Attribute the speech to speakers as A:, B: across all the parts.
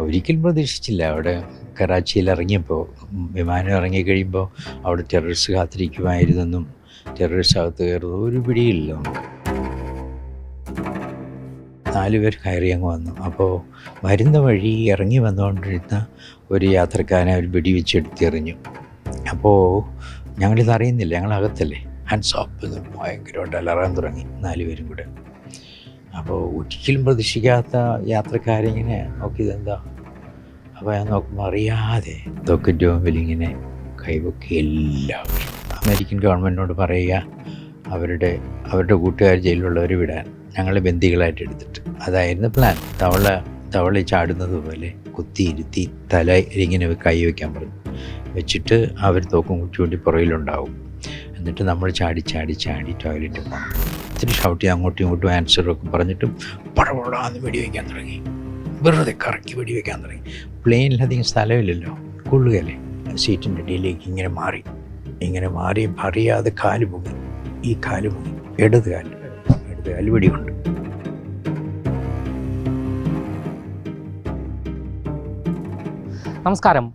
A: ഒരിക്കലും പ്രതീക്ഷിച്ചില്ല. അവിടെ കറാച്ചിയിൽ ഇറങ്ങിയപ്പോൾ വിമാനം ഇറങ്ങിക്കഴിയുമ്പോൾ അവിടെ ടെററിസ്റ്റ് കാത്തിരിക്കുമായിരുന്നെന്നും ടെററിസ്റ്റ് അകത്ത് കയറുന്നത് ഒരു പിടിയില്ല നാല് പേർ കയറി അങ്ങ് വന്നു. അപ്പോൾ വരുന്ന വഴി ഇറങ്ങി വന്നുകൊണ്ടിരുന്ന ഒരു യാത്രക്കാരനെ അവർ വെടിവെച്ചെടുത്തെറിഞ്ഞു അപ്പോൾ ഞങ്ങളിത് അറിയുന്നില്ല ഞങ്ങളകത്തല്ലേ ഹാൻഡ്സ് ഓഫ് ഭയങ്കരമായിട്ട് അലറാൻ തുടങ്ങി. നാല് പേരും കൂടെ. അപ്പോൾ ഒരിക്കലും പ്രതീക്ഷിക്കാത്ത യാത്രക്കാരിങ്ങനെ നോക്കി ഇതെന്താ അപ്പോൾ ഞാൻ നോക്കുമ്പോൾ അറിയാതെ തൊക്കിന്റെ മുമ്പിൽ ഇങ്ങനെ കൈവക്കി എല്ലാവരും അമേരിക്കൻ ഗവൺമെന്റിനോട് പറയുക അവരുടെ അവരുടെ കൂട്ടുകാർ ജയിലിലുള്ളവർ വിടാൻ ഞങ്ങളെ ബന്ദികളായിട്ട് എടുത്തിട്ട്. അതായിരുന്നു പ്ലാൻ തവള തവള ചാടുന്നത് പോലെ കുത്തിയിരുത്തി തല ഇങ്ങനെ കൈ വയ്ക്കാൻ പറഞ്ഞു. വെച്ചിട്ട് അവർ തോക്കും കുറ്റിയോണ്ടി പുറകിലുണ്ടാവും. എന്നിട്ട് നമ്മൾ ചാടി ചാടി ചാടി ടോയ്ലറ്റ് പോകണം ഇത്തിരി ഷൗട്ട് ചെയ്യാൻ അങ്ങോട്ടും ഇങ്ങോട്ടും ആൻസറൊക്കെ പറഞ്ഞിട്ടും പടപടാന്ന് വെടിവെക്കാൻ തുടങ്ങി. വെറുതെ കറക്കി വെടിവെക്കാൻ തുടങ്ങി. പ്ലെയിനിലധികം സ്ഥലമില്ലല്ലോ. കൊള്ളുകയല്ലേ? സീറ്റിന്റെ ഇടയിലേക്ക് ഇങ്ങനെ മാറി. ഇങ്ങനെ മാറി അറിയാതെ കാൽ പൊങ്ങി. ഈ കാൽ പൊങ്ങി. ഇടത് കാൽ. ഇടത് കാൽ വെടിയുണ്ട്
B: നമസ്കാരം.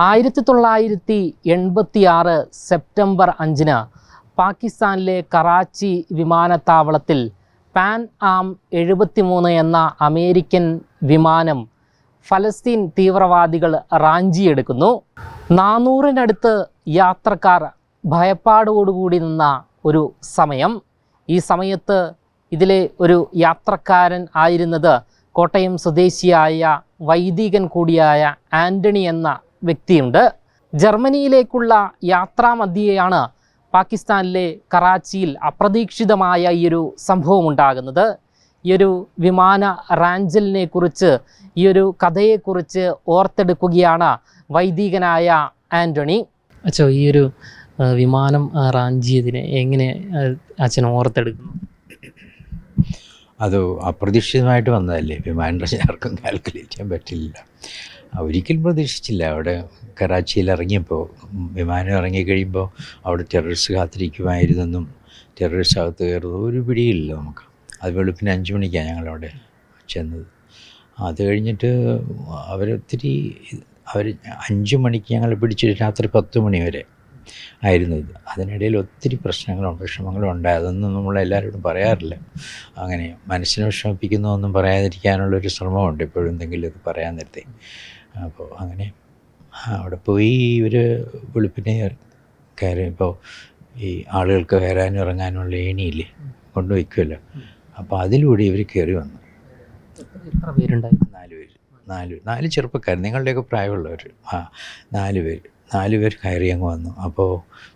B: ആയിരത്തി തൊള്ളായിരത്തി എൺപത്തി ആറ് സെപ്റ്റംബർ അഞ്ചിന് പാകിസ്ഥാനിലെ കറാച്ചി വിമാനത്താവളത്തിൽ പാൻ ആം എഴുപത്തിമൂന്ന് എന്ന അമേരിക്കൻ വിമാനം ഫലസ്തീൻ തീവ്രവാദികൾ റാഞ്ചിയെടുക്കുന്നു. നാനൂറിനടുത്ത് യാത്രക്കാർ ഭയപ്പാടോടുകൂടി നിന്ന ഒരു സമയം. ഈ സമയത്ത് ഇതിലെ ഒരു യാത്രക്കാരൻ ആയിരുന്നത് കോട്ടയം സ്വദേശിയായ വൈദികൻ കൂടിയായ ആന്റണി എന്ന വ്യക്തിയുണ്ട്. ജർമ്മനിയിലേക്കുള്ള യാത്രാമധ്യയാണ് പാകിസ്ഥാനിലെ കറാച്ചിയിൽ അപ്രതീക്ഷിതമായ ഈ ഒരു സംഭവം ഉണ്ടാകുന്നത് ഈ ഒരു വിമാന റാഞ്ചലിനെ കുറിച്ച് ഈ ഒരു കഥയെക്കുറിച്ച് ഓർത്തെടുക്കുകയാണ് വൈദികനായ ആന്റണി അച്ഛോ ഈ ഒരു വിമാനം റാഞ്ചിയതിനെ എങ്ങനെ അച്ഛൻ ഓർത്തെടുക്കുന്നു?
A: അത് അപ്രതീക്ഷിതമായിട്ട് വന്നതല്ലേ? വിമാനം ആർക്കും കാൽക്കുലേറ്റ് ചെയ്യാൻ പറ്റില്ല. ഒരിക്കലും പ്രതീക്ഷിച്ചില്ല. അവിടെ കറാച്ചിയിൽ ഇറങ്ങിയപ്പോൾ വിമാനം ഇറങ്ങിക്കഴിയുമ്പോൾ അവിടെ ടെററിസ്റ്റ് കാത്തിരിക്കുമായിരുന്നെന്നും ടെററിസ്റ്റ് അകത്ത് കയറുന്നത് ഒരു പിടിയില്ല നമുക്ക്. അത് വെളുപ്പിന് അഞ്ച് മണിക്കാണ് ഞങ്ങളവിടെ ചെന്നത്. അത് കഴിഞ്ഞിട്ട് അവരൊത്തിരി അവർ അഞ്ച് മണിക്ക് ഞങ്ങൾ പിടിച്ചിട്ട് രാത്രി പത്ത് മണി വരെ ആയിരുന്നു ഇത്. അതിനിടയിൽ ഒത്തിരി പ്രശ്നങ്ങളും വിഷമങ്ങളും ഉണ്ടായി. അതൊന്നും നമ്മളെല്ലാവരോടും പറയാറില്ല. അങ്ങനെ മനസ്സിനെ വിഷമിപ്പിക്കുന്നതൊന്നും പറയാതിരിക്കാനുള്ളൊരു ശ്രമമുണ്ട്. ഇപ്പോഴും എന്തെങ്കിലും ഇത് പറയാൻ നേരത്തെ. അപ്പോൾ അങ്ങനെ അവിടെ പോയി ഇവർ വെളുപ്പിനെ കയറി ഇപ്പോൾ ഈ ആളുകൾക്ക് കയറാനും ഇറങ്ങാനുള്ള ഏണിയില്ലേ കൊണ്ടുവയ്ക്കുമല്ലോ അപ്പോൾ അതിലൂടെ ഇവർ കയറി വന്നു.
B: എത്ര പേരുണ്ടായിരുന്നു
A: നാല് പേര്. നാല് നാല് ചെറുപ്പക്കാർ നിങ്ങളുടെയൊക്കെ പ്രായമുള്ളവർ ആ നാല് പേര്. നാല് പേർ കയറി അങ്ങ് വന്നു. അപ്പോൾ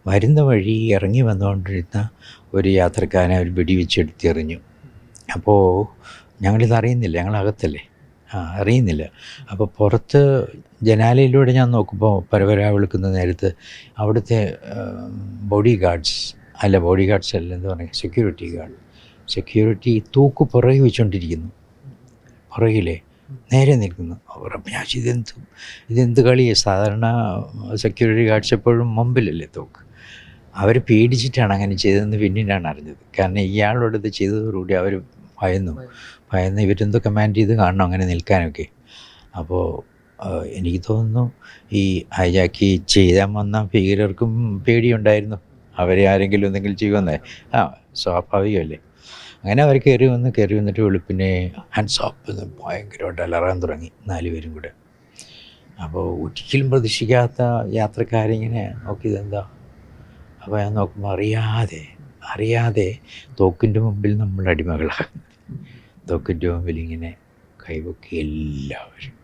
A: വരുന്ന വഴി ഇറങ്ങി വന്നുകൊണ്ടിരുന്ന ഒരു യാത്രക്കാരനെ അവർ വെടിവെച്ചെടുത്തെറിഞ്ഞു. അപ്പോൾ ഞങ്ങളിത് അറിയുന്നില്ല. ഞങ്ങളകത്തല്ലേ? അറിയുന്നില്ല. അപ്പോൾ പുറത്ത് ജനാലയിലൂടെ ഞാൻ നോക്കുമ്പോൾ പരവരാ വിളിക്കുന്ന നേരത്ത് അവിടുത്തെ ബോഡി ഗാർഡ്സ് അല്ല ബോഡി ഗാർഡ്സ് അല്ല എന്ന് പറയുക സെക്യൂരിറ്റി ഗാർഡ്. സെക്യൂരിറ്റി തൂക്ക് പുറകെ വെച്ചുകൊണ്ടിരിക്കുന്നു പുറകിലെ നേരെ നിൽക്കുന്നു. അവർ ഇതെന്ത് ഇതെന്ത് കളി സാധാരണ സെക്യൂരിറ്റി ഗാർഡ്സ് എപ്പോഴും മുമ്പിലല്ലേ തൂക്ക്. അവർ പേടിച്ചിട്ടാണ് അങ്ങനെ ചെയ്തതെന്ന് പിന്നീടാണ് അറിഞ്ഞത്. കാരണം ഇയാളോട് ഇത് ചെയ്തതോടുകൂടി അവർ ഭയന്നു. ഭയന്ന് ഇവരെന്തോ കമാൻഡ് ചെയ്ത് കാണണം അങ്ങനെ നിൽക്കാനൊക്കെ. അപ്പോൾ എനിക്ക് തോന്നുന്നു ഈ ഹൈജാക്കി ചെയ്യാൻ വന്ന ഭീകരർക്കും പേടിയുണ്ടായിരുന്നു. അവരെ ആരെങ്കിലും എന്തെങ്കിലും ചെയ്യുമെന്നേ. ആ സ്വാഭാവികമല്ലേ. അങ്ങനെ അവർ കയറി വന്ന് കയറി വന്നിട്ട് വെളുപ്പിനെ ഹാൻഡ്സ് ഓഫ് ഭയങ്കരമായിട്ട് അലറാൻ തുടങ്ങി നാല് പേരും കൂടെ. അപ്പോൾ ഒരിക്കലും പ്രതീക്ഷിക്കാത്ത യാത്രക്കാരിങ്ങനെ നോക്കി ഇതെന്താ? അപ്പോൾ ഞാൻ നോക്കുമ്പോൾ അറിയാതെ അറിയാതെ തോക്കിന്റെ മുമ്പിൽ നമ്മൾ അടിമകളാകും മുമ്പിൽ ഇങ്ങനെ കൈവക്കി എല്ലാവരും.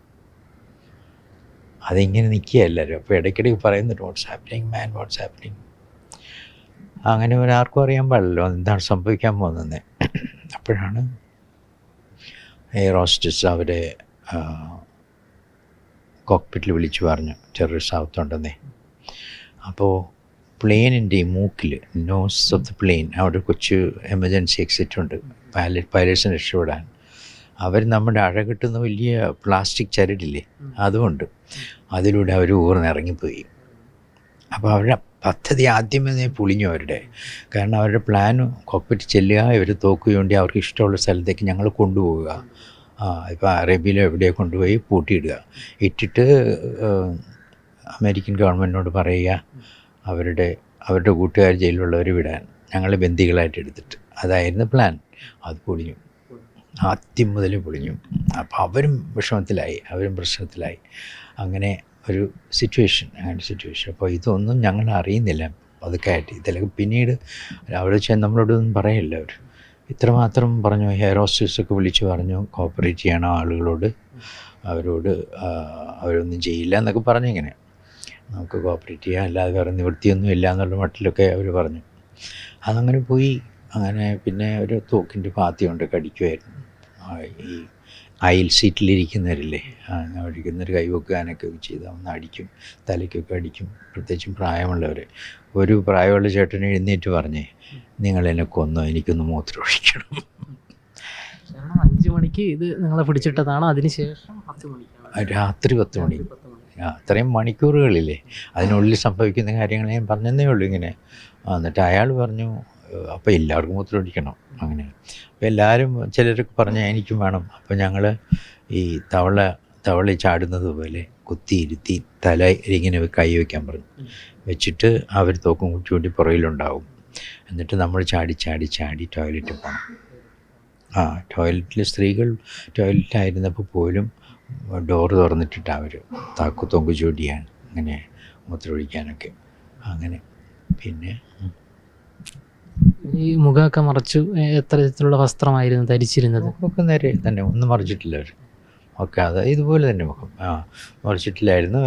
A: അതിങ്ങനെ നിൽക്കുക എല്ലാവരും. അപ്പോൾ ഇടയ്ക്കിടയ്ക്ക് പറയുന്നുണ്ട് what's happening man what's happening അങ്ങനെ ഒരാർക്കും അറിയാൻ പാടില്ലല്ലോ എന്താണ് സംഭവിക്കാൻ പോകുന്നത് അപ്പോഴാണ് എയർ ഹോസ്റ്റസ് അവരെ കോക്പിറ്റിൽ വിളിച്ചു പറഞ്ഞു ടെററിസ്റ്റ് ആവത്തുണ്ടെന്നേ. അപ്പോൾ പ്ലെയിനിന്റെ മൂക്കിൽ നോസ് ഓഫ് ദ പ്ലെയിൻ അവിടെ കൊച്ചു എമർജൻസി എക്സിറ്റ് ഉണ്ട്. പൈലറ്റ് പൈലറ്റ്സിന് രക്ഷപ്പെടാൻ. അവർ നമ്മുടെ അഴകിട്ടുന്ന വലിയ പ്ലാസ്റ്റിക് ചരടില്ലേ അതുകൊണ്ട് അതിലൂടെ അവർ ഊർന്നിറങ്ങിപ്പോയി അപ്പോൾ അവരുടെ പദ്ധതി ആദ്യമേ പൊളിഞ്ഞു അവരുടെ. കാരണം അവരുടെ പ്ലാൻ കോക്പിറ്റ് ചെല്ലുക ഇവർ തോക്ക് വേണ്ടി അവർക്ക് ഇഷ്ടമുള്ള സ്ഥലത്തേക്ക് ഞങ്ങൾ കൊണ്ടുപോവുക. ആ ഇപ്പോൾ അറേബ്യയിലോ എവിടെയോ കൊണ്ടുപോയി പൂട്ടിയിടുക. ഇട്ടിട്ട് അമേരിക്കൻ ഗവൺമെന്റിനോട് പറയുക. അവരുടെ അവരുടെ കൂട്ടുകാർ ജയിലിലുള്ളവർ വിടാൻ ഞങ്ങളെ ബന്ദികളായിട്ട് എടുത്തിട്ട്. അതായിരുന്നു പ്ലാൻ അത് പൊളിഞ്ഞു. ആദ്യം മുതൽ പൊളിഞ്ഞു. അപ്പോൾ അവരും വിഷമത്തിലായി അവരും പ്രശ്നത്തിലായി. അങ്ങനെ ഒരു സിറ്റുവേഷൻ അങ്ങനെ സിറ്റുവേഷൻ അപ്പോൾ ഇതൊന്നും ഞങ്ങൾ അറിയുന്നില്ല. പതുക്കെയായിട്ട് ഇതിലൊക്കെ പിന്നീട് അവിടെ ചെന്ന് നമ്മളോടൊന്നും പറയില്ല അവർ ഇത്രമാത്രം പറഞ്ഞു. ഹെയർ ഹോസ്റ്റേഴ്സൊക്കെ വിളിച്ച് പറഞ്ഞു. കോപ്പറേറ്റ് ചെയ്യണം ആളുകളോട്. അവരോട് അവരൊന്നും ചെയ്യില്ല എന്നൊക്കെ പറഞ്ഞു ഇങ്ങനെ. നമുക്ക് കോപ്പറേറ്റ് ചെയ്യാം. അല്ലാതെ വേറെ നിവൃത്തിയൊന്നും ഇല്ല എന്നുള്ള മട്ടിലൊക്കെ അവർ പറഞ്ഞു. അതങ്ങനെ പോയി. അങ്ങനെ പിന്നെ ഒരു തോക്കിന്റെ പാത്തിയുണ്ട് കടിക്കുമായിരുന്നു ആ, ഈ അയൽ സീറ്റിലിരിക്കുന്നവരില്ലേ? അടിക്കുന്നവർ കൈവെക്കാനൊക്കെ ചെയ്ത് ഒന്ന് അടിക്കും. തലയ്ക്കൊക്കെ അടിക്കും. പ്രത്യേകിച്ചും പ്രായമുള്ളവർ ഒരു പ്രായമുള്ള ചേട്ടൻ എഴുന്നേറ്റ് പറഞ്ഞേ നിങ്ങൾ എന്നെ കൊന്നോ എനിക്കൊന്ന് മൂത്രം ഒഴിക്കണം
B: അഞ്ച് മണിക്ക് ഇത് നിങ്ങളെ പിടിച്ചിട്ടതാണ്? അതിനുശേഷം പത്ത്
A: രാത്രി പത്ത്
B: പത്ത് മണി
A: അത്രയും മണിക്കൂറുകളില്ലേ? അതിനുള്ളിൽ സംഭവിക്കുന്ന കാര്യങ്ങൾ ഞാൻ പറഞ്ഞതേ ഉള്ളൂ ഇങ്ങനെ. എന്നിട്ട് അയാൾ പറഞ്ഞു അപ്പോൾ എല്ലാവർക്കും മൂത്രമൊഴിക്കണം. അങ്ങനെ. അപ്പോൾ എല്ലാവരും ചിലരൊക്കെ പറഞ്ഞു എനിക്കും വേണം. അപ്പോൾ ഞങ്ങൾ ഈ തവള തവള ചാടുന്നത് പോലെ കുത്തിയിരുത്തി തല ഇങ്ങനെ കൈ വയ്ക്കാൻ പറഞ്ഞു. വെച്ചിട്ട് അവർ തോക്കും കുറ്റിയൂട്ടി പുറകിലുണ്ടാവും. എന്നിട്ട് നമ്മൾ ചാടി ചാടി ചാടി ടോയ്ലറ്റിൽ പോകണം ആ ടോയ്ലറ്റിൽ സ്ത്രീകൾ ടോയ്ലറ്റിലായിരുന്നപ്പോൾ പോലും ഡോറ് തുറന്നിട്ടിട്ട് അവർ താക്കു തൊങ്കു ചൂടിയാണ് അങ്ങനെ മൂത്രമൊഴിക്കാനൊക്കെ. അങ്ങനെ. പിന്നെ
B: ഈ മുഖമൊക്കെ മറച്ചു എത്ര തരത്തിലുള്ള വസ്ത്രമായിരുന്നു ധരിച്ചിരുന്നത്?
A: മുഖമൊക്കെ നേരെ തന്നെ ഒന്നും മറിച്ചിട്ടില്ല അവർ ഒക്കെ അത് ഇതുപോലെ തന്നെ മുഖം. ആ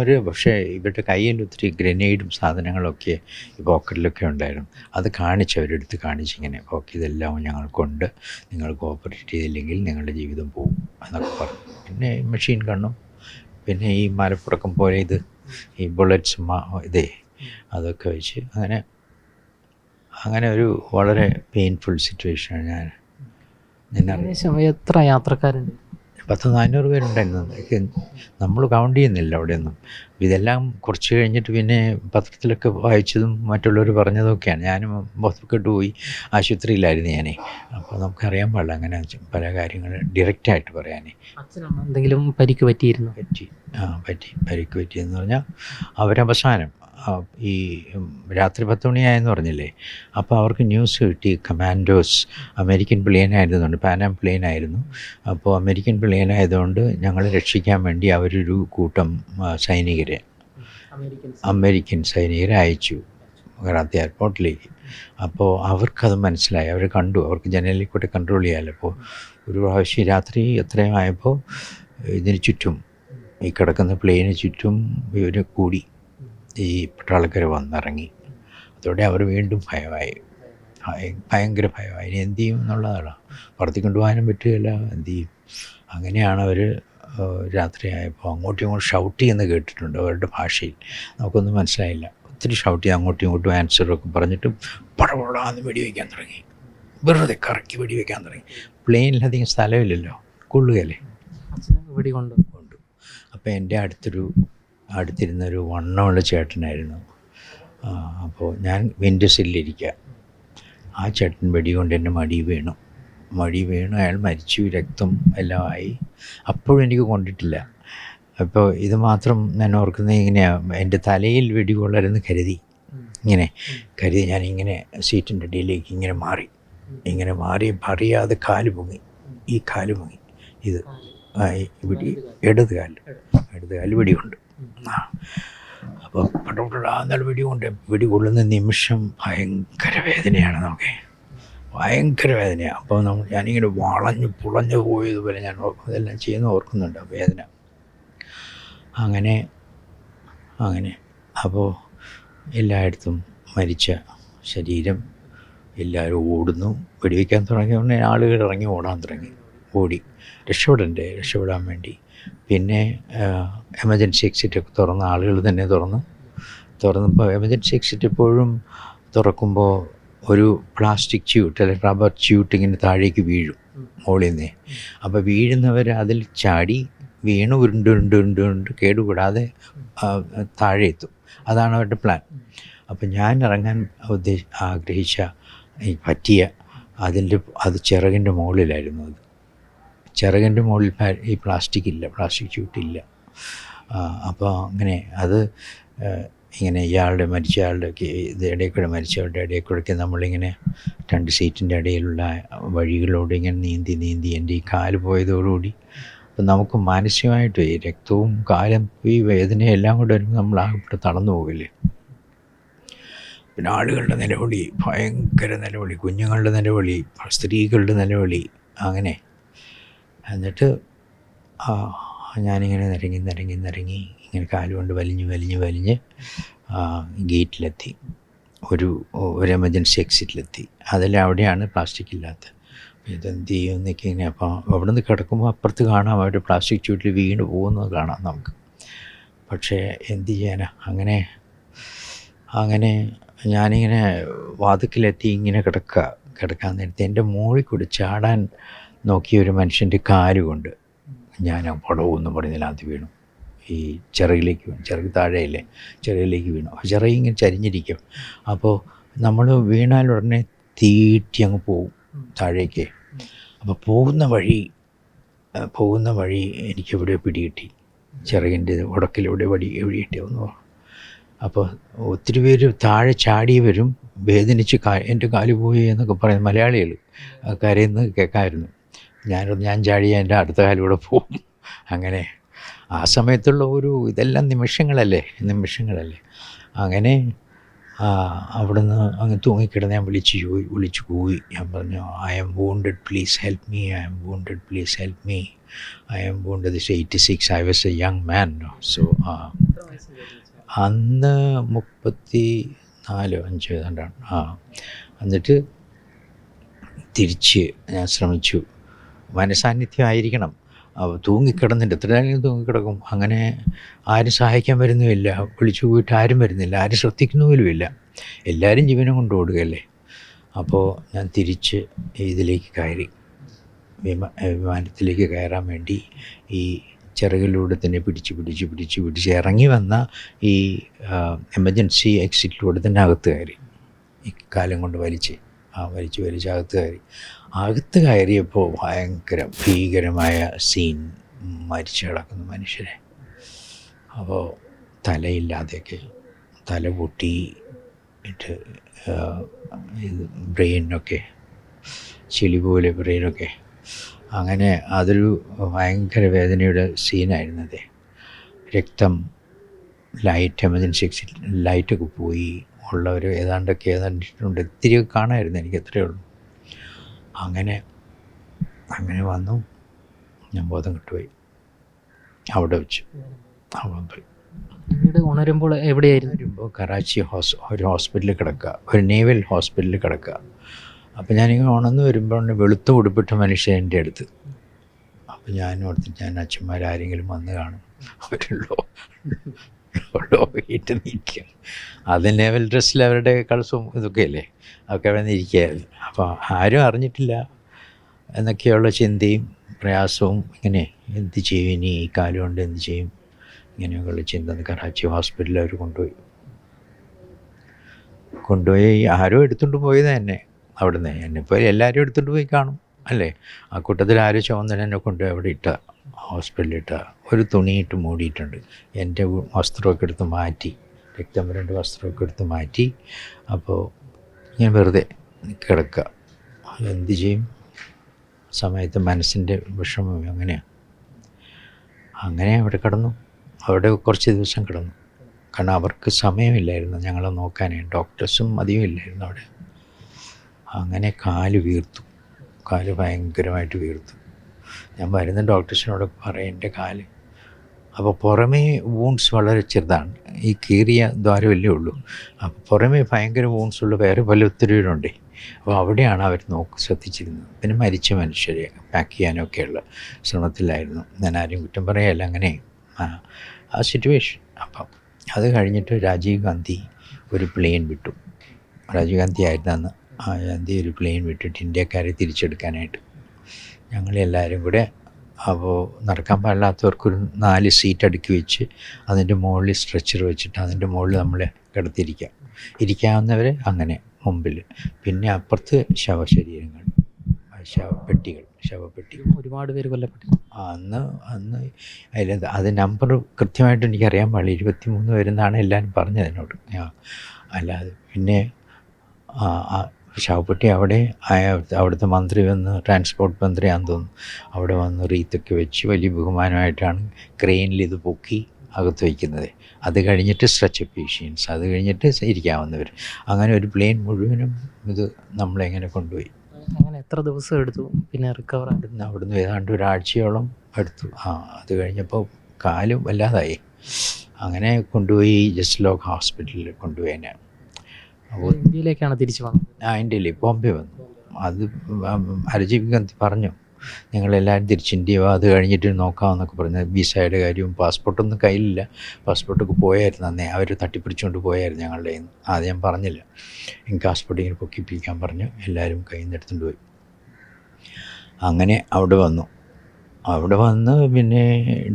A: ഒരു പക്ഷേ ഇവരുടെ കയ്യിൽ ഒത്തിരി ഗ്രനേഡും സാധനങ്ങളൊക്കെ ഈ പോക്കറ്റിലൊക്കെ ഉണ്ടായിരുന്നു. അത് കാണിച്ച് അവരെടുത്ത് കാണിച്ചിങ്ങനെ ഓക്കെ ഇതെല്ലാം ഞങ്ങൾക്കുണ്ട് നിങ്ങൾ കോപ്പറേറ്റ് ചെയ്തില്ലെങ്കിൽ നിങ്ങളുടെ ജീവിതം പോകും എന്നൊക്കെ പറഞ്ഞു. പിന്നെ മെഷീൻ കണ്ണും പിന്നെ ഈ മലപ്പുറക്കം പോലെ ഇത് ഈ ബുള്ളറ്റ്സ് ഇതേ അതൊക്കെ വെച്ച് അങ്ങനെ അങ്ങനെ ഒരു വളരെ പെയിൻഫുൾ സിറ്റുവേഷനാണ് ഞാൻ
B: എത്ര യാത്രക്കാരുണ്ട്?
A: പത്ത് നാനൂറ് പേരുണ്ടായിരുന്നു നമ്മൾ കൗണ്ട് ചെയ്യുന്നില്ല അവിടെയൊന്നും. ഇതെല്ലാം കുറച്ച് കഴിഞ്ഞിട്ട് പിന്നെ പത്രത്തിലൊക്കെ വായിച്ചതും മറ്റുള്ളവർ പറഞ്ഞതൊക്കെയാണ്. ഞാനും ഹോസ്പിറ്റലിൽ പോയി ആശുപത്രിയിലായിരുന്നു ഞാനേ. അപ്പോൾ നമുക്കറിയാൻ പാടില്ല അങ്ങനെ പല കാര്യങ്ങൾ ഡയറക്റ്റായിട്ട് പറയാനേ.
B: എന്തെങ്കിലും പരിക്ക് പറ്റിയിരുന്നു?
A: പറ്റി. ആ പറ്റി. പരിക്ക് പറ്റിയെന്ന് പറഞ്ഞാൽ അവരവസാനം ഈ രാത്രി പത്ത് മണിയായെന്ന് പറഞ്ഞില്ലേ? അപ്പോൾ അവർക്ക് ന്യൂസ് കിട്ടി കമാൻഡോസ് അമേരിക്കൻ പ്ലെയിൻ ആയിരുന്നുണ്ട് പാനാം പ്ലെയിൻ ആയിരുന്നു അപ്പോൾ അമേരിക്കൻ പ്ലെയിൻ ആയതുകൊണ്ട് ഞങ്ങളെ രക്ഷിക്കാൻ വേണ്ടി അവരൊരു കൂട്ടം സൈനികരെ
B: അമേരിക്കൻ
A: സൈനികരെ. അയച്ചു റാത്തി എയർപോർട്ടിലേക്ക്. അപ്പോൾ അവർക്കത് മനസ്സിലായി. അവർ കണ്ടു. അവർക്ക് ജനലിൽ കൂടെ കൺട്രോൾ ചെയ്യാമല്ലോ അപ്പോൾ ഒരു പ്രാവശ്യം രാത്രി എത്രയും ആയപ്പോൾ ഇതിന് ചുറ്റും ഈ കിടക്കുന്ന പ്ലെയിന് ചുറ്റും ഇവർ കൂടി. ഈ പട്ടാളക്കാർ വന്നിറങ്ങി. അതോടെ അവർ വീണ്ടും ഭയമായി ഭയങ്കര ഭയമായി ഇനി എന്ത് ചെയ്യും എന്നുള്ളതാണ്. പുറത്തേക്ക് കൊണ്ടുപോകാനും പറ്റുകയില്ല. എന്ത് ചെയ്യും? അങ്ങനെയാണ് അവർ രാത്രിയായപ്പോൾ അങ്ങോട്ടും ഇങ്ങോട്ടും ഷൗട്ട് ചെയ്യുന്ന കേട്ടിട്ടുണ്ട് അവരുടെ ഭാഷയിൽ. നമുക്കൊന്നും മനസ്സിലായില്ല. ഒത്തിരി ഷൗട്ട് ചെയ്ത് അങ്ങോട്ടും ഇങ്ങോട്ടും ആൻസറൊക്കെ പറഞ്ഞിട്ട് പടപടാന്ന് വെടിവെക്കാൻ തുടങ്ങി. വെറുതെ കറക്കി വെടിവെക്കാൻ തുടങ്ങി. പ്ലെയിനിലധികം സ്ഥലമില്ലല്ലോ. കൊള്ളുകയല്ലേ?
B: വെടി കൊണ്ട്
A: കൊണ്ടു. അപ്പോൾ എന്റെ അടുത്തൊരു അടുത്തിരുന്നൊരു വണ്ണമുള്ള ചേട്ടനായിരുന്നു. അപ്പോൾ ഞാൻ വിൻഡോ സില്ലിരിക്കുക ആ ചേട്ടൻ വെടികൊണ്ട് എന്റെ മടി വീണു. മടി വീണു അയാൾ മരിച്ചു രക്തം എല്ലാം ആയി. അപ്പോഴും എനിക്ക് കൊണ്ടിട്ടില്ല. അപ്പോൾ ഇത് മാത്രം ഞാൻ ഓർക്കുന്നത് ഇങ്ങനെയാണ് എന്റെ തലയിൽ വെടി കൊള്ളരുന്ന് കരുതി. ഇങ്ങനെ കരുതി ഞാൻ ഇങ്ങനെ സീറ്റിന്റെ അടിയിലേക്ക് ഇങ്ങനെ മാറി. ഇങ്ങനെ മാറി അറിയാതെ കാൽ പൊങ്ങി. ഈ കാൽ പൊങ്ങി. ഇത് ഇടത് കാൽ. ഇടത് കാൽ വെടികൊണ്ട് ആ അപ്പോൾ പടപടാന്നുള്ള വെടികൊണ്ട് വെടി കൊള്ളുന്ന നിമിഷം ഭയങ്കര വേദനയാണ് നമുക്ക്. ഭയങ്കര വേദനയാണ് അപ്പോൾ നമ്മൾ ഞാനിങ്ങനെ വളഞ്ഞു പുളഞ്ഞു പോയതുപോലെ ഞാൻ ഇതെല്ലാം ചെയ്യുന്ന ഓർക്കുന്നുണ്ട്. വേദന. അങ്ങനെ അങ്ങനെ. അപ്പോൾ എല്ലായിടത്തും മരിച്ച ശരീരം എല്ലാവരും ഓടുന്നു. വെടിവെക്കാൻ തുടങ്ങിയ ഉടനെ ആളുകൾ ഇറങ്ങി ഓടാൻ തുടങ്ങി. ഓടി. രക്ഷപ്പെടണ്ടേ? രക്ഷപ്പെടാൻ വേണ്ടി. പിന്നെ എമർജൻസി എക്സിറ്റൊക്കെ തുറന്ന് ആളുകൾ തന്നെ തുറന്ന്. തുറന്നപ്പോൾ എമർജൻസി എക്സിറ്റ് എപ്പോഴും തുറക്കുമ്പോൾ ഒരു പ്ലാസ്റ്റിക് ച്യൂട്ട് അല്ലെങ്കിൽ റബ്ബർ ച്യൂട്ട് ഇങ്ങനെ താഴേക്ക് വീഴും മുകളിൽ നിന്ന്. അപ്പോൾ വീഴുന്നവർ അതിൽ ചാടി വീണ് ഉരുണ്ട് ഉരുണ്ട് ഉരുണ്ട് ഉരുണ്ട് കേടുകൂടാതെ താഴെ എത്തും. അതാണ് അവരുടെ പ്ലാൻ അപ്പം ഞാൻ ഇറങ്ങാൻ ഉദ്ദേശ ആഗ്രഹിച്ച പറ്റിയ അതിന്റെ അത് ചിറകിന്റെ മുകളിലായിരുന്നു അത്. ചിറകിന്റെ മുകളിൽ ഈ പ്ലാസ്റ്റിക് ഇല്ല പ്ലാസ്റ്റിക് ചൂട്ടില്ല അപ്പോൾ അങ്ങനെ അത് ഇങ്ങനെ ഇയാളുടെ മരിച്ചയാളുടെ ഇത് ഇടയിൽ കൂടെ മരിച്ചവരുടെ ഇടയിൽ കൂടെയൊക്കെ നമ്മളിങ്ങനെ രണ്ട് സീറ്റിന്റെ ഇടയിലുള്ള വഴികളിലൂടെ ഇങ്ങനെ നീന്തി നീന്തി എന്റെ ഈ കാൽ പോയതോടുകൂടി അപ്പം നമുക്ക് മാനസികമായിട്ട് ഈ രക്തവും കാലും ഈ വേദനയും എല്ലാം കൂടെ വരുമ്പോൾ നമ്മൾ ആകെപ്പെട്ട് തളർന്നു പോകില്ലേ പിന്നെ ആളുകളുടെ നിലവിളി ഭയങ്കര നിലവിളി കുഞ്ഞുങ്ങളുടെ നിലവിളി സ്ത്രീകളുടെ നിലവിളി അങ്ങനെ എന്നിട്ട് ഞാനിങ്ങനെ നിരങ്ങി നിരങ്ങി നിരങ്ങി ഇങ്ങനെ കാലുകൊണ്ട് വലിഞ്ഞ് വലിഞ്ഞ് വലിഞ്ഞ് ഗേറ്റിലെത്തി. ഒരു ഒരു എമർജൻസി എക്സിറ്റിലെത്തി അതിൽ അവിടെയാണ് പ്ലാസ്റ്റിക് ഇല്ലാത്ത. ഇതെന്ത് ചെയ്യും എന്നൊക്കെ ഇങ്ങനെ അപ്പോൾ അവിടെ നിന്ന് കിടക്കുമ്പോൾ അപ്പുറത്ത് കാണാം അവർ പ്ലാസ്റ്റിക് ചൂട്ടിൽ വീണ് പോകുന്നത് കാണാം നമുക്ക്. പക്ഷേ എന്ത് ചെയ്യാനാ? അങ്ങനെ അങ്ങനെ ഞാനിങ്ങനെ വാതുക്കിലെത്തി ഇങ്ങനെ കിടക്കുക. കിടക്കാൻ നേരത്തെ എന്റെ മുകളിൽ കൂടി ചാടാൻ നോക്കിയ ഒരു മനുഷ്യന്റെ കാലുകൊണ്ട് ഞാൻ പടവെന്ന് പറയുന്നതിനകത്ത് വീണു. ഈ ചിറകിലേക്ക് വീണു. ചിറക് താഴെയല്ലേ? ചിറകിലേക്ക് വീണു. ആ ചിറക് ഇങ്ങനെ ചരിഞ്ഞിരിക്കും. അപ്പോൾ നമ്മൾ വീണാൽ ഉടനെ തീറ്റി അങ്ങ് പോവും താഴേക്ക്. അപ്പോൾ പോകുന്ന വഴി പോകുന്ന വഴി എനിക്ക് പിടികിട്ടി. ചിറകിന്റെ ഉടക്കിലെവിടെ വടി എവിടെ കിട്ടിയെന്ന് അപ്പോൾ ഒത്തിരി പേര് താഴെ ചാടി വരും. വേദനിച്ച് കാ എന്റെ കാൽ പോയി എന്നൊക്കെ പറയും മലയാളികൾ കരയുന്നത് കേൾക്കാമായിരുന്നു. ഞാൻ ഞാൻ ചാടിയ എന്റെ അടുത്ത കാലൂടെ പോകും അങ്ങനെ ആ സമയത്തുള്ള ഒരു ഇതെല്ലാം നിമിഷങ്ങളല്ലേ നിമിഷങ്ങളല്ലേ. അങ്ങനെ ആ, അവിടുന്ന് അങ്ങ് തൂങ്ങിക്കിടന്ന് ഞാൻ വിളിച്ച് ചോയി വിളിച്ച് പോയി ഞാൻ പറഞ്ഞു I am wanted please help me I am wanted please help me I am wanted eighty six I was a young man so അന്ന് മുപ്പത്തി നാലോ അഞ്ചോ ഏതാണ്ടാണ് ആ എന്നിട്ട് തിരിച്ച് ഞാൻ ശ്രമിച്ചു. മനസാന്നിധ്യം ആയിരിക്കണം എത്ര നേരം തൂങ്ങിക്കിടക്കും? അങ്ങനെ ആരും സഹായിക്കാൻ വരുന്നുമില്ല. വിളിച്ചു പോയിട്ട് ആരും വരുന്നില്ല. ആരും ശ്രദ്ധിക്കുന്നുമില്ല എല്ലാവരും ജീവനം കൊണ്ട് ഓടുകയല്ലേ? അപ്പോൾ ഞാൻ തിരിച്ച് ഇതിലേക്ക് കയറി. വിമാ വിമാനത്തിലേക്ക് കയറാൻ വേണ്ടി ഈ ചിറകിലൂടെ തന്നെ പിടിച്ച് പിടിച്ച് പിടിച്ച് പിടിച്ച് ഇറങ്ങി വന്ന ഈ എമർജൻസി എക്സിറ്റിലൂടെ തന്നെ അകത്ത് കയറി. ഈ കാലം കൊണ്ട് വലിച്ച് ആ വലിച്ച് വലിച്ച് അകത്ത് കയറി. അകത്ത് കയറിയപ്പോൾ ഭയങ്കര ഭീകരമായ സീൻ മരിച്ചു കിടക്കുന്ന മനുഷ്യരെ. അപ്പോൾ തലയില്ലാതെയൊക്കെ തല പൊട്ടി ഇട്ട് ബ്രെയിനൊക്കെ ചെളി പോലെ ബ്രെയിനൊക്കെ അങ്ങനെ അതൊരു ഭയങ്കര വേദനയുടെ സീനായിരുന്നത് രക്തം ലൈറ്റ് എമർജൻസി എക്സിറ്റ് ലൈറ്റൊക്കെ പോയി. ഉള്ളവർ ഏതാണ്ടൊക്കെ ഏതാണ്ടിട്ടുണ്ട്. ഇത്തിരി കാണായിരുന്നു എനിക്ക് അത്രയേ ഉള്ളൂ. അങ്ങനെ അങ്ങനെ വന്നു. ഞാൻ ബോധം കിട്ടുപോയി. അവിടെ വെച്ച്. അവിടെ പോയി.
B: പിന്നീട് ഉണരുമ്പോൾ എവിടെയായിരുന്നു?
A: വരുമ്പോൾ കറാച്ചി ഹോസ് ഒരു ഹോസ്പിറ്റലിൽ കിടക്കുക. ഒരു നേവൽ ഹോസ്പിറ്റലിൽ കിടക്കുക. അപ്പോൾ ഞാനിങ്ങനെ ഉണർന്ന് വരുമ്പോൾ വെളുത്ത ഉടുപ്പിട്ട മനുഷ്യൻ എന്റെ അടുത്ത്. അപ്പോൾ ഞാൻ ഓർത്ത് ഞാൻ അച്ഛന്മാരാരെങ്കിലും വന്ന് കാണും. അവരുള്ളോ? ഉള്ളോ? നിൽക്കും അത് നേവൽ ഡ്രസ്സിൽ അവരുടെ കളസും ഇതൊക്കെയല്ലേ? ഒക്കെ വന്നിരിക്കുകയായിരുന്നു അപ്പോൾ ആരും അറിഞ്ഞിട്ടില്ല. എന്നൊക്കെയുള്ള ചിന്തയും പ്രയാസവും ഇങ്ങനെ എന്ത് ചെയ്യും ഇനി ഈ കാലം കൊണ്ട് എന്ത് ചെയ്യും? ഇങ്ങനെയൊക്കെയുള്ള ചിന്ത കറാച്ചി ഹോസ്പിറ്റലിൽ അവർ കൊണ്ടുപോയി. കൊണ്ടുപോയി ആരോ എടുത്തുകൊണ്ട് പോയത് തന്നെ അവിടുന്ന് എന്നെപ്പോൾ എല്ലാവരും എടുത്തുകൊണ്ട് പോയി കാണും. അല്ലേ? ആ കൂട്ടത്തിൽ ആരോ ചുവന്നൻ എന്നെ കൊണ്ടുപോയി അവിടെ ഇട്ട ഹോസ്പിറ്റലിൽ ഇട്ട ഒരു തുണിയിട്ട് മൂടിയിട്ടുണ്ട്. എന്റെ വസ്ത്രമൊക്കെ എടുത്ത് മാറ്റി രക്തം രണ്ട് വസ്ത്രമൊക്കെ എടുത്ത് മാറ്റി. അപ്പോൾ ഞാൻ വെറുതെ കിടക്കുക എന്ത് ചെയ്യും? സമയത്ത് മനസ്സിന്റെ വിഷമം അങ്ങനെയാണ് അങ്ങനെ അവിടെ കിടന്നു. അവിടെ കുറച്ച് ദിവസം കിടന്നു. കാരണം അവർക്ക് സമയമില്ലായിരുന്നു. ഞങ്ങളെ നോക്കാനേ ഡോക്ടേഴ്സും അധികം ഇല്ലായിരുന്നു അവിടെ. അങ്ങനെ കാൽ വീർത്തു. കാൽ ഭയങ്കരമായിട്ട് വീർത്തു. ഞാൻ വരുന്ന ഡോക്ടേഴ്സിനോട് പറയും എന്റെ കാൽ. അപ്പോൾ പുറമേ വൂൺസ് വളരെ ചെറുതാണ്. ഈ കീറിയ ദ്വാരമല്ലേ ഉള്ളൂ. അപ്പോൾ പുറമേ ഭയങ്കര വൂൺസ് ഉള്ള വേറെ പല ഒത്തിരിയുണ്ട് അപ്പോൾ അവിടെയാണ് അവർ നോക്ക് ശ്രദ്ധിച്ചിരുന്നത്. പിന്നെ മരിച്ച മനുഷ്യരെ പാക്ക് ചെയ്യാനൊക്കെയുള്ള ശ്രമത്തിലായിരുന്നു. ഞാൻ ആരും കുറ്റം പറയല്ല അങ്ങനെ. ആ സിറ്റുവേഷൻ അപ്പം അത് കഴിഞ്ഞിട്ട് രാജീവ് ഗാന്ധി ഒരു പ്ലെയിൻ വിട്ടു. രാജീവ് ഗാന്ധി ആയിരുന്നു അന്ന്. ഗാന്ധി ഒരു പ്ലെയിൻ വിട്ടിട്ട് ഇന്ത്യക്കാരെ തിരിച്ചെടുക്കാനായിട്ട്. ഞങ്ങളെല്ലാവരും കൂടെ അപ്പോൾ നടക്കാൻ പാടില്ലാത്തവർക്കൊരു നാല് സീറ്റ് അടുക്കി വെച്ച് അതിന്റെ മുകളിൽ സ്ട്രെച്ചർ വെച്ചിട്ട് അതിന്റെ മുകളിൽ നമ്മൾ കിടത്തിയിരിക്കാം. ഇരിക്കാവുന്നവർ അങ്ങനെ മുമ്പിൽ പിന്നെ അപ്പുറത്ത് ശവശരീരങ്ങൾ ശവപ്പെട്ടികൾ ശവപ്പെട്ടികൾ. ശവപ്പെട്ടി
B: ഒരുപാട് പേര് കൊല്ലപ്പെട്ടു
A: അന്ന് അന്ന് അതിൽ അത് നമ്പർ കൃത്യമായിട്ട് എനിക്കറിയാൻ പാടില്ല. ഇരുപത്തി മൂന്ന് പേരെന്നാണ് എല്ലാവരും പറഞ്ഞത് എന്നോട്. അല്ലാതെ പിന്നെ ശവപ്പെട്ടി അവിടെ ആയ അവിടുത്തെ മന്ത്രി വന്ന് ട്രാൻസ്പോർട്ട് മന്ത്രിയാണെന്ന് തോന്നുന്നു. അവിടെ വന്ന് റീത്തൊക്കെ വെച്ച് വലിയ ബഹുമാനമായിട്ടാണ് ക്രെയിനിൽ ഇത് പൊക്കി അകത്ത് വയ്ക്കുന്നത്. അത് കഴിഞ്ഞിട്ട് സ്ട്രെച്ച് പേഷ്യൻസ് അത് കഴിഞ്ഞിട്ട് ഇരിക്കാവുന്നവർ അങ്ങനെ ഒരു പ്ലെയിൻ മുഴുവനും ഇത് നമ്മളെങ്ങനെ കൊണ്ടുപോയി?
B: അങ്ങനെ എത്ര ദിവസം എടുത്തു? പിന്നെ റിക്കവർ ആയിരുന്നു
A: അവിടുന്ന് ഏതാണ്ട് ഒരാഴ്ചയോളം എടുത്തു. ആ അത് കഴിഞ്ഞപ്പോൾ കാലും വല്ലാതായി. അങ്ങനെ കൊണ്ടുപോയി ജസ്റ്റ് ലോക്ക് ഹോസ്പിറ്റലിൽ കൊണ്ടുപോയി
B: ഇന്ത്യയിലേക്കാണ് തിരിച്ചു വന്നത്.
A: ആ ഇന്ത്യയിൽ ബോംബെ വന്നു. അത് അരജീവ് ഗാന്ധി പറഞ്ഞു നിങ്ങളെല്ലാവരും തിരിച്ച് ഇന്ത്യ അത് കഴിഞ്ഞിട്ട് നോക്കാമെന്നൊക്കെ പറഞ്ഞു. വിസയുടെ കാര്യവും പാസ്പോർട്ടൊന്നും കയ്യിലില്ല. പാസ്പോർട്ടൊക്കെ പോയായിരുന്നു അന്നേ. അവർ തട്ടിപ്പിടിച്ചുകൊണ്ട് പോയായിരുന്നു ഞങ്ങളുടെ അത് ഞാൻ പറഞ്ഞില്ല. എനിക്ക് പാസ്പോർട്ട് ഇങ്ങനെ പൊക്കിപ്പിക്കാൻ പറഞ്ഞു. എല്ലാവരും കയ്യിൽ നിന്ന് എടുത്തുകൊണ്ട് പോയി. അങ്ങനെ അവിടെ വന്നു. അവിടെ വന്ന് പിന്നെ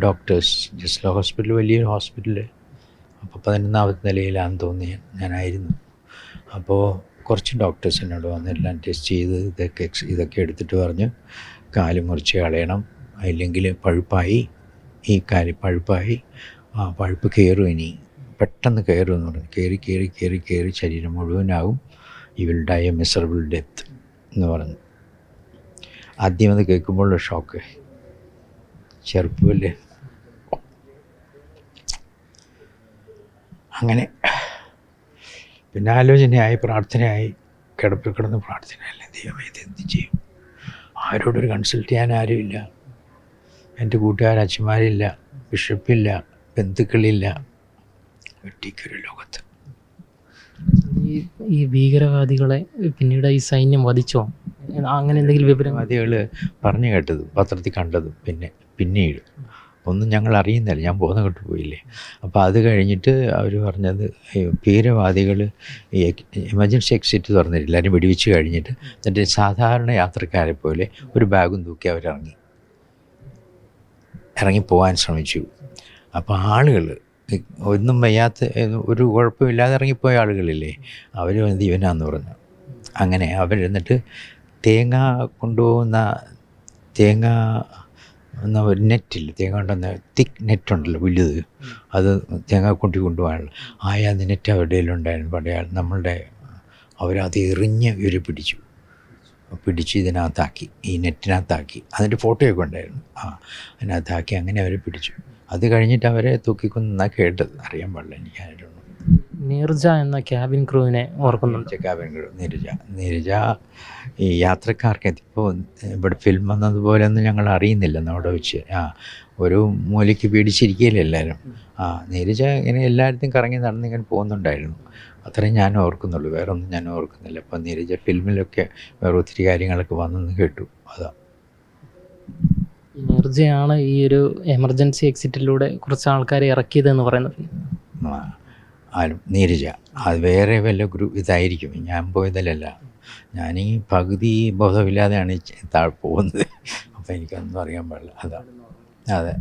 A: ഡോക്ടേഴ്സ് ജസ്ല ഹോസ്പിറ്റൽ വലിയൊരു ഹോസ്പിറ്റൽ അപ്പോൾ പതിനൊന്നാമത്തെ നിലയിലാണെന്ന് തോന്നി ഞാനായിരുന്നു. അപ്പോൾ കുറച്ച് ഡോക്ടേഴ്സ് എന്നോട് വന്ന് എല്ലാം ടെസ്റ്റ് ചെയ്ത് ഇതൊക്കെ ഇതൊക്കെ എടുത്തിട്ട് പറഞ്ഞു കാൽ മുറിച്ച് കളയണം അല്ലെങ്കിൽ പഴുപ്പായി ഈ കാൽ പഴുപ്പായി ആ പഴുപ്പ് കയറും ഇനി പെട്ടെന്ന് കയറും എന്ന് പറഞ്ഞു. കയറി കയറി കയറി കയറി ശരീരം മുഴുവനാകും ഈ will die a miserable death എന്ന് പറഞ്ഞു. ആദ്യം അത് കേൾക്കുമ്പോഴുള്ള ഷോക്ക് ചെറുപ്പമല്ലേ അങ്ങനെ പിന്നെ ആലോചനയായി പ്രാർത്ഥനയായി കിടപ്പിൽ കിടന്ന് പ്രാർത്ഥനയല്ലേ ദൈവമേ ഇത് എന്ത് ചെയ്യും? ആരോടൊരു കൺസൾട്ട് ചെയ്യാൻ ആരുമില്ല. എന്റെ കൂട്ടുകാർ അച്ഛന്മാരില്ല ബിഷപ്പില്ല ബന്ധുക്കളില്ല. ഒറ്റയ്ക്കൊരു ലോകത്ത്.
B: ഈ ഈ ഭീകരവാദികളെ പിന്നീട് ഈ സൈന്യം വധിച്ചോ? അങ്ങനെ എന്തെങ്കിലും
A: വിവരവാദികൾ പറഞ്ഞു കേട്ടത് പത്രത്തിൽ കണ്ടതും പിന്നെ പിന്നീട്. ഒന്നും ഞങ്ങൾ അറിയുന്നില്ല ഞാൻ പോകുന്ന കേട്ട് പോയില്ലേ? അപ്പോൾ അത് കഴിഞ്ഞിട്ട് അവർ പറഞ്ഞത് ഭീകരവാദികൾ എമർജൻസി എക്സിറ്റ് തുറന്നിട്ട് എല്ലാവരും വെടിവെച്ച് കഴിഞ്ഞിട്ട് എന്നിട്ട് സാധാരണ യാത്രക്കാരെ പോലെ ഒരു ബാഗും തൂക്കി അവരിറങ്ങി. ഇറങ്ങി പോകാൻ ശ്രമിച്ചു. അപ്പോൾ ആളുകൾ ഒന്നും വയ്യാത്ത ഒരു കുഴപ്പമില്ലാതെ ഇറങ്ങിപ്പോയ ആളുകളില്ലേ? അവർ വന്നത് ഇവനാന്ന് പറഞ്ഞു. അങ്ങനെ അവരെന്നിട്ട് തേങ്ങ കൊണ്ടുപോകുന്ന തേങ്ങ എന്ന ഒരു നെറ്റില്ല. തേങ്ങ കൊണ്ടുവന്ന തിക്ക് നെറ്റുണ്ടല്ലോ വലുത്. അത് തേങ്ങ കൊണ്ടി കൊണ്ടുപോകാനുള്ള. ആയ നെറ്റ് അവരുടെ കയ്യിലുണ്ടായിരുന്നു. പടയാൾ നമ്മളുടെ അവരത് എറിഞ്ഞ് ഇവർ പിടിച്ചു. പിടിച്ച് ഇതിനകത്താക്കി. ഈ നെറ്റിനകത്താക്കി. അതിന്റെ ഫോട്ടോയൊക്കെ ഉണ്ടായിരുന്നു. ആ അതിനകത്താക്കി അങ്ങനെ അവരെ പിടിച്ചു. അത് കഴിഞ്ഞിട്ട് അവരെ തൂക്കിക്കൊന്നാണ് കേട്ടത്. അറിയാൻ പാടില്ല എനിക്ക് ആരോടും.
B: നീർജ എന്ന ക്യാബിൻ ക്രൂവിനെ ഓർക്കുന്നുണ്ട്.
A: ക്രൂ നീരജ നീരജ ഈ യാത്രക്കാർക്ക് ഇപ്പോൾ ഇവിടെ ഫിലിം വന്നതുപോലെ ഒന്നും ഞങ്ങൾ അറിയുന്നില്ല നമ്മുടെ വെച്ച് ആ ഒരു മൂലയ്ക്ക് പേടിച്ചിരിക്കുകയില്ല എല്ലാവരും ആ നീരജ ഇങ്ങനെ എല്ലായിടത്തും കറങ്ങി നടന്ന് ഇങ്ങനെ പോകുന്നുണ്ടായിരുന്നു. അത്രയും ഞാൻ ഓർക്കുന്നുള്ളൂ വേറെ ഒന്നും ഞാൻ ഓർക്കുന്നില്ല. അപ്പോൾ നീരജ ഫിലിമിലൊക്കെ വേറെ ഒത്തിരി കാര്യങ്ങളൊക്കെ വന്നെന്ന് കേട്ടു അതാ.
B: നീർജയാണ് ഈ ഒരു എമർജൻസി എക്സിറ്റിലൂടെ കുറച്ച് ആൾക്കാരെ ഇറക്കിയതെന്ന് പറയുന്നത്.
A: ആ, ആരും നീരജ അത് വേറെ വല്ല ഗ്രൂപ്പ് ഇതായിരിക്കും. ഞാൻ പോയതിലല്ല ഞാനീ പകുതി ബോധമില്ലാതെയാണ് താഴെ പോകുന്നത്. അപ്പോൾ എനിക്കൊന്നും അറിയാൻ പാടില്ല. അതാ. അതെ.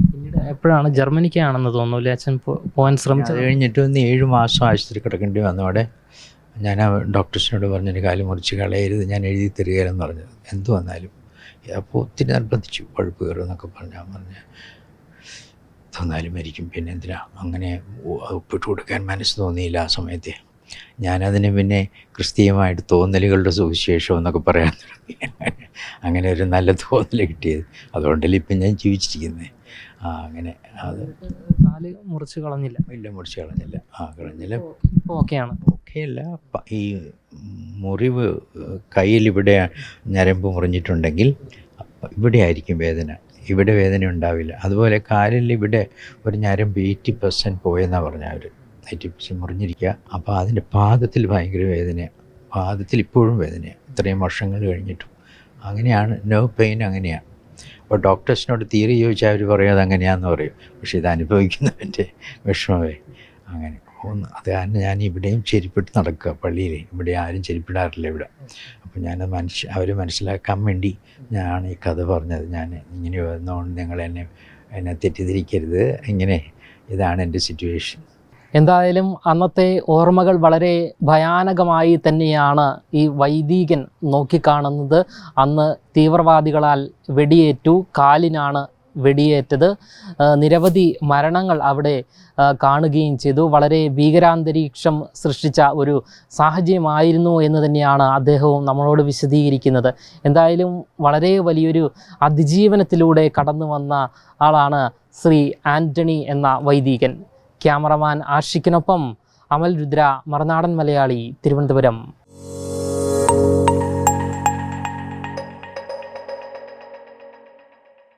B: എപ്പോഴാണ് ജർമ്മനിക്കാണെന്ന് തോന്നുന്നു അച്ഛൻ പോകാൻ
A: അത്
B: ശ്രമിച്ചത്?
A: കഴിഞ്ഞിട്ട് ഒന്ന് ഏഴ് മാസം ആശുപത്രി കിടക്കേണ്ടി വന്നു. അവിടെ ഞാൻ ആ ഡോക്ടേഴ്സിനോട് പറഞ്ഞു "എന്റെ കാൽ മുറിച്ച് കളയരുത്. ഞാൻ എഴുതി തരികയെന്ന് പറഞ്ഞത് എന്ത് വന്നാലും. അപ്പോൾ ഒത്തിരി നിർബന്ധിച്ചു. പഴുപ്പ് കയറും എന്നൊക്കെ പറഞ്ഞാൽ പറഞ്ഞു. തന്നാലും മരിക്കും. പിന്നെ എന്തിനാ? അങ്ങനെ ഒപ്പിട്ട് കൊടുക്കാൻ മനസ്സ് തോന്നിയില്ല ആ സമയത്ത്. ഞാനതിന് പിന്നെ ക്രിസ്തീയമായിട്ട് തോന്നലുകളുടെ സുവിശേഷം എന്നൊക്കെ പറയാൻ തുടങ്ങി. അങ്ങനെ ഒരു നല്ല തോന്നൽ കിട്ടിയത്. അതുകൊണ്ടല്ലേ ഇപ്പം ഞാൻ ജീവിച്ചിരിക്കുന്നത് ആ അങ്ങനെ അത്
B: കാൽ മുറിച്ച് കളഞ്ഞില്ല.
A: ഇല്ല മുറിച്ച് കളഞ്ഞില്ല. ആ കളഞ്ഞില്ല.
B: ഇപ്പോൾ ഓക്കെയാണ്.
A: ഓക്കെയല്ല. അല്ല ഈ മുറിവ് കയ്യിൽ ഇവിടെ ഞരമ്പ് മുറിഞ്ഞിട്ടുണ്ടെങ്കിൽ ഇവിടെ ആയിരിക്കും വേദന. ഇവിടെ വേദന ഉണ്ടാവില്ല. അതുപോലെ കാലിൽ ഇവിടെ ഒരു ഞരമ്പ് എയ്റ്റി പെർസെന്റ് പോയെന്നാണ് പറഞ്ഞ അവർ എയ്റ്റി പെർസെന്റ് മുറിഞ്ഞിരിക്കുക. അപ്പോൾ അതിന്റെ പാദത്തിൽ ഭയങ്കര വേദനയാണ് പാദത്തിൽ ഇപ്പോഴും വേദനയാണ് ഇത്രയും വർഷങ്ങൾ കഴിഞ്ഞിട്ടും. അങ്ങനെയാണ്. നോ പെയിൻ അങ്ങനെയാണ് അപ്പോൾ ഡോക്ടേഴ്സിനോട് തീരെ ചോദിച്ചാൽ അവർ പറയും അത് അങ്ങനെയാണെന്ന് പറയും. പക്ഷേ ഇത് അനുഭവിക്കുന്നവന്റെ വിഷമമേ. അങ്ങനെ. പോകുന്നു. അത് കാരണം ഞാൻ ഇവിടെയും ചെരിപ്പിട്ട് നടക്കുക പള്ളിയിൽ. ഇവിടെ ആരും ചെരിപ്പിടാറില്ല ഇവിടെ. അപ്പോൾ ഞാൻ മനുഷ്യ അവർ മനസ്സിലാക്കാൻ വേണ്ടി ഞാനാണ് ഈ കഥ പറഞ്ഞത്. ഞാൻ ഇങ്ങനെ വന്നുകൊണ്ട് നിങ്ങൾ എന്നെ എന്നെ തെറ്റിദ്ധരിക്കരുത്. ഇങ്ങനെ ഇതാണ് എന്റെ സിറ്റുവേഷൻ
B: എന്തായാലും അന്നത്തെ ഓർമ്മകൾ വളരെ ഭയാനകമായി തന്നെയാണ് ഈ വൈദികൻ നോക്കിക്കാണുന്നത്. അന്ന് തീവ്രവാദികളാൽ വെടിയേറ്റു. കാലിനാണ് വെടിയേറ്റത്. നിരവധി മരണങ്ങൾ അവിടെ കാണുകയും ചെയ്തു. വളരെ ഭീകരാന്തരീക്ഷം സൃഷ്ടിച്ച ഒരു സാഹചര്യമായിരുന്നു എന്ന് തന്നെയാണ് അദ്ദേഹവും നമ്മളോട് വിശദീകരിക്കുന്നത്. എന്തായാലും വളരെ വലിയൊരു അതിജീവനത്തിലൂടെ കടന്നു വന്ന ആളാണ് ശ്രീ ആന്റണി എന്ന വൈദികൻ. ക്യാമറമാൻ ആഷിക്കിനൊപ്പം അമൽ രുദ്ര മറുനാടൻ മലയാളി തിരുവനന്തപുരം.